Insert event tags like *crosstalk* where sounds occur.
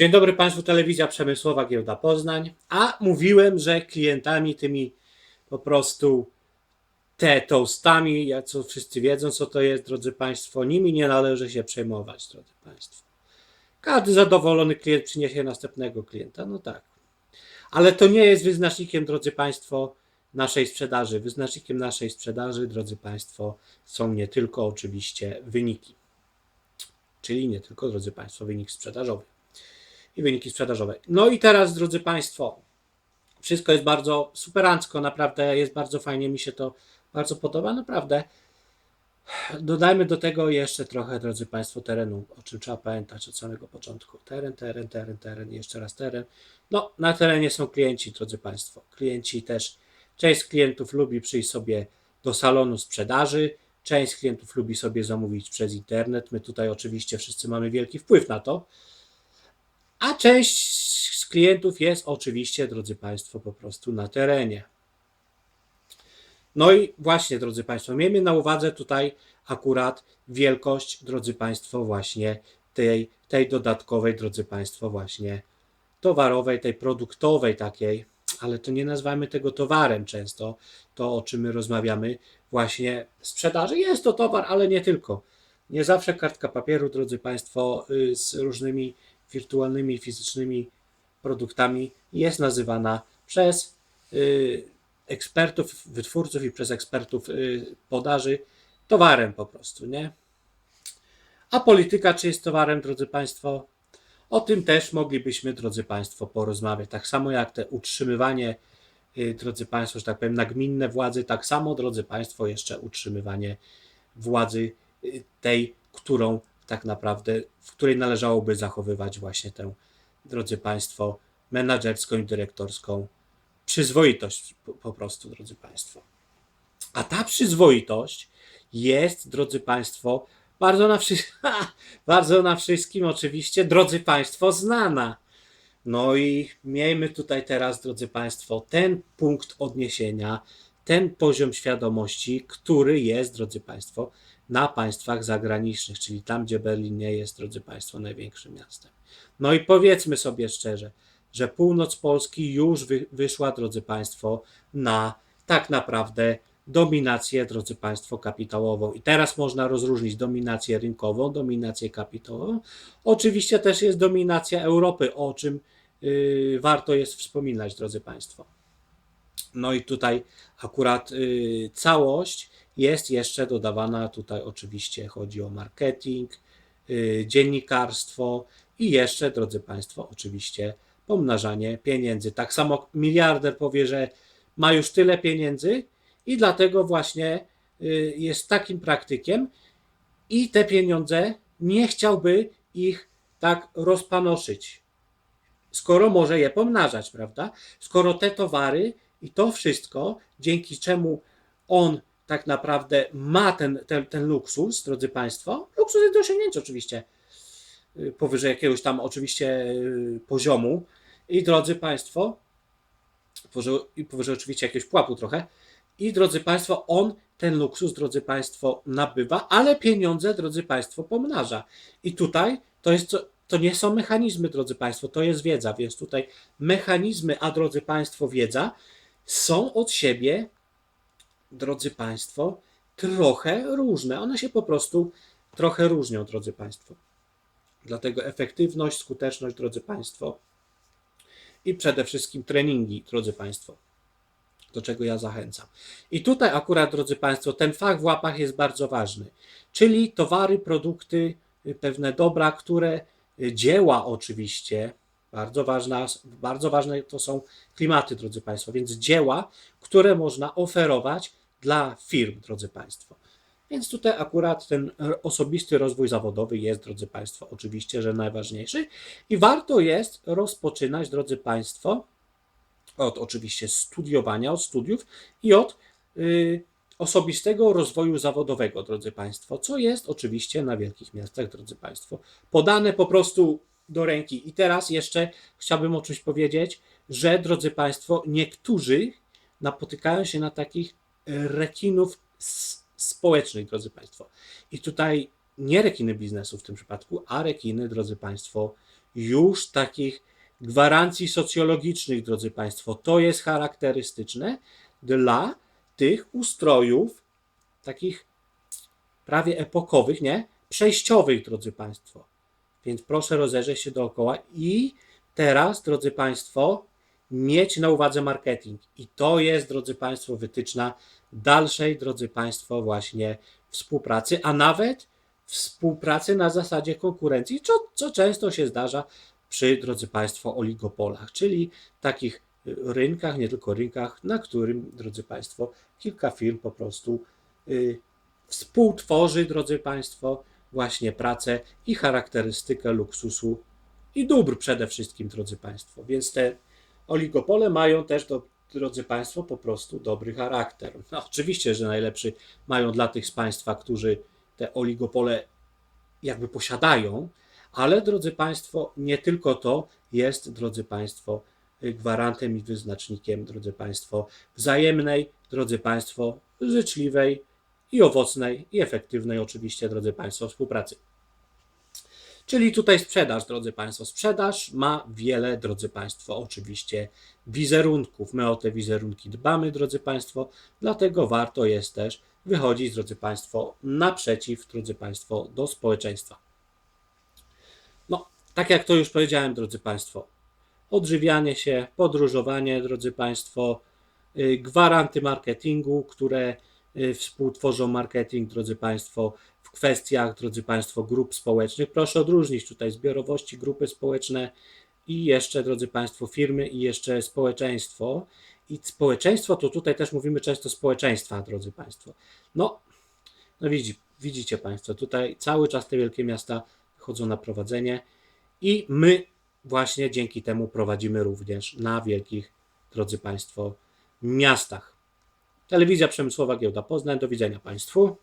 Dzień dobry Państwu, Telewizja Przemysłowa Giełda Poznań. A mówiłem, że klientami tymi po prostu te toastami, jak co wszyscy wiedzą, co to jest, drodzy Państwo, nimi nie należy się przejmować, drodzy Państwo. Każdy zadowolony klient przyniesie następnego klienta, no tak. Ale to nie jest wyznacznikiem, drodzy Państwo, naszej sprzedaży. Wyznacznikiem naszej sprzedaży, drodzy Państwo, są nie tylko oczywiście wyniki. Czyli nie tylko, drodzy Państwo, wynik sprzedażowy i wyniki sprzedażowe. No i teraz, drodzy Państwo, wszystko jest bardzo superancko, naprawdę jest bardzo fajnie, mi się to bardzo podoba, naprawdę. Dodajmy do tego jeszcze trochę, drodzy Państwo, terenu, o czym trzeba pamiętać od samego początku. Teren, teren, teren, teren, jeszcze raz teren. No, na terenie są klienci, drodzy Państwo. Klienci też, część klientów lubi przyjść sobie do salonu sprzedaży, część klientów lubi sobie zamówić przez internet. My tutaj oczywiście wszyscy mamy wielki wpływ na to. A część z klientów jest oczywiście, drodzy Państwo, po prostu na terenie. No i właśnie, drodzy Państwo, miejmy na uwadze tutaj akurat wielkość, drodzy Państwo, właśnie tej, tej dodatkowej, drodzy Państwo, właśnie towarowej, tej produktowej takiej, ale to nie nazywamy tego towarem często, to o czym my rozmawiamy, właśnie sprzedaży. Jest to towar, ale nie tylko. Nie zawsze kartka papieru, drodzy Państwo, y, z różnymi wirtualnymi, fizycznymi produktami jest nazywana przez y, ekspertów, wytwórców i przez ekspertów y, podaży towarem po prostu, nie? A polityka czy jest towarem, drodzy Państwo? O tym też moglibyśmy, drodzy Państwo, porozmawiać. Tak samo jak te utrzymywanie, y, drodzy Państwo, że tak powiem, nagminne władzy, tak samo, drodzy Państwo, jeszcze utrzymywanie władzy tej, którą tak naprawdę, w której należałoby zachowywać właśnie tę, drodzy Państwo, menadżerską i dyrektorską przyzwoitość po, prostu, drodzy Państwo. A ta przyzwoitość jest, drodzy Państwo, bardzo na, wszy- *laughs* bardzo na wszystkim oczywiście, drodzy Państwo, znana. No i miejmy tutaj teraz, drodzy Państwo, ten punkt odniesienia, ten poziom świadomości, który jest, drodzy Państwo, na państwach zagranicznych, czyli tam, gdzie Berlin nie jest, drodzy Państwo, największym miastem. No i powiedzmy sobie szczerze, że północ Polski już wy, wyszła, drodzy Państwo, na tak naprawdę dominację, drodzy Państwo, kapitałową. I teraz można rozróżnić dominację rynkową, dominację kapitałową. Oczywiście też jest dominacja Europy, o czym yy, warto jest wspominać, drodzy Państwo. No i tutaj akurat y, całość jest jeszcze dodawana, tutaj oczywiście chodzi o marketing, y, dziennikarstwo i jeszcze, drodzy Państwo, oczywiście pomnażanie pieniędzy. Tak samo miliarder powie, że ma już tyle pieniędzy i dlatego właśnie y, jest takim praktykiem i te pieniądze nie chciałby ich tak rozpanoszyć skoro może je pomnażać, prawda? Skoro te towary i to wszystko, dzięki czemu on tak naprawdę ma ten, ten, ten luksus, drodzy Państwo, luksus jest do osiągnięcia oczywiście, y, powyżej jakiegoś tam oczywiście y, poziomu. I drodzy Państwo, powyżej, powyżej oczywiście jakiegoś pułapu trochę, i drodzy Państwo, on ten luksus, drodzy Państwo, nabywa, ale pieniądze, drodzy Państwo, pomnaża. I tutaj to jest to nie są mechanizmy, drodzy Państwo, to jest wiedza, więc tutaj mechanizmy, a drodzy Państwo, wiedza są od siebie, drodzy Państwo, trochę różne. One się po prostu trochę różnią, drodzy Państwo. Dlatego efektywność, skuteczność, drodzy Państwo, i przede wszystkim treningi, drodzy Państwo, do czego ja zachęcam. I tutaj akurat, drodzy Państwo, ten fach w łapach jest bardzo ważny, czyli towary, produkty, y, pewne dobra, które y, dzieła oczywiście, bardzo, ważna, bardzo ważne to są klimaty, drodzy Państwo, więc dzieła, które można oferować dla firm, drodzy Państwo. Więc tutaj akurat ten osobisty rozwój zawodowy jest, drodzy Państwo, oczywiście, że najważniejszy i warto jest rozpoczynać, drodzy Państwo, od oczywiście studiowania, od studiów i od y, osobistego rozwoju zawodowego, drodzy Państwo, co jest oczywiście na wielkich miastach, drodzy Państwo, podane po prostu do ręki. I teraz jeszcze chciałbym o czymś powiedzieć, że, drodzy Państwo, niektórzy napotykają się na takich rekinów społecznych, drodzy Państwo. I tutaj nie rekiny biznesu w tym przypadku, a rekiny, drodzy Państwo, już takich gwarancji socjologicznych, drodzy Państwo. To jest charakterystyczne dla tych ustrojów takich prawie epokowych, nie? Przejściowych, drodzy Państwo. Więc proszę rozejrzeć się dookoła i teraz, drodzy Państwo, mieć na uwadze marketing. I to jest, drodzy Państwo, wytyczna dalszej, drodzy Państwo, właśnie współpracy, a nawet współpracy na zasadzie konkurencji, co, co często się zdarza przy, drodzy Państwo, oligopolach, czyli takich rynkach, nie tylko rynkach, na którym, drodzy Państwo, kilka firm po prostu y, współtworzy, drodzy Państwo, właśnie pracę i charakterystykę luksusu i dóbr przede wszystkim, drodzy Państwo. Więc te oligopole mają też, do, drodzy Państwo, po prostu dobry charakter. No, oczywiście, że najlepszy mają dla tych z Państwa, którzy te oligopole jakby posiadają, ale drodzy Państwo, nie tylko to jest, drodzy Państwo, gwarantem i wyznacznikiem, drodzy Państwo, wzajemnej, drodzy Państwo, życzliwej i owocnej i efektywnej, oczywiście, drodzy Państwo, współpracy. Czyli tutaj sprzedaż, drodzy Państwo. Sprzedaż ma wiele, drodzy Państwo, oczywiście wizerunków. My o te wizerunki dbamy, drodzy Państwo, dlatego warto jest też wychodzić, drodzy Państwo, naprzeciw, drodzy Państwo, do społeczeństwa. No, tak jak to już powiedziałem, drodzy Państwo, odżywianie się, podróżowanie, drodzy Państwo, y, gwaranty marketingu, które y, współtworzą marketing, drodzy Państwo, w kwestiach, drodzy Państwo, grup społecznych. Proszę odróżnić tutaj zbiorowości, grupy społeczne i jeszcze, drodzy Państwo, firmy i jeszcze społeczeństwo. I społeczeństwo to tutaj też mówimy często społeczeństwa, drodzy Państwo. No, no widzi, widzicie Państwo, tutaj cały czas te wielkie miasta chodzą na prowadzenie i my właśnie dzięki temu prowadzimy również na wielkich, drodzy Państwo, miastach. Telewizja Przemysłowa Giełda Poznań. Do widzenia Państwu.